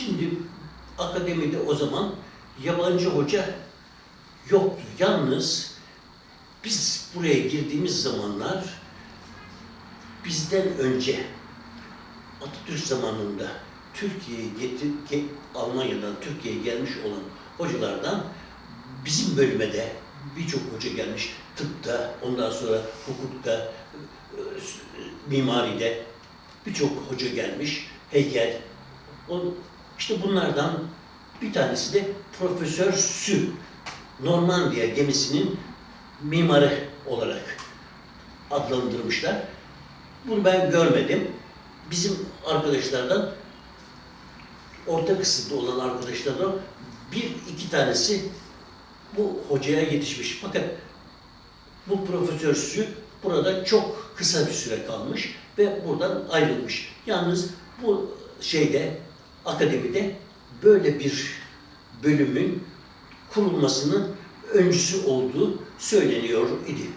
Şimdi akademide o zaman yabancı hoca yoktu. Yalnız biz buraya girdiğimiz zamanlar bizden önce Atatürk zamanında Türkiye'ye getir, ge- Almanya'dan Türkiye'ye gelmiş olan hocalardan bizim bölüme de birçok hoca gelmiş. Tıpta, ondan sonra hukukta, mimaride birçok hoca gelmiş. Heykel. O, işte bunlardan bir tanesi de Profesör Sü. Normandiya gemisinin mimarı olarak adlandırmışlar. Bunu ben görmedim. Bizim arkadaşlardan orta kısımda olan arkadaşlardan bir iki tanesi bu hocaya yetişmiş. Fakat bu profesör Sü burada çok kısa bir süre kalmış ve buradan ayrılmış. Yalnız bu şeyde akademide böyle bir bölümün kurulmasının öncüsü olduğu söyleniyor idi.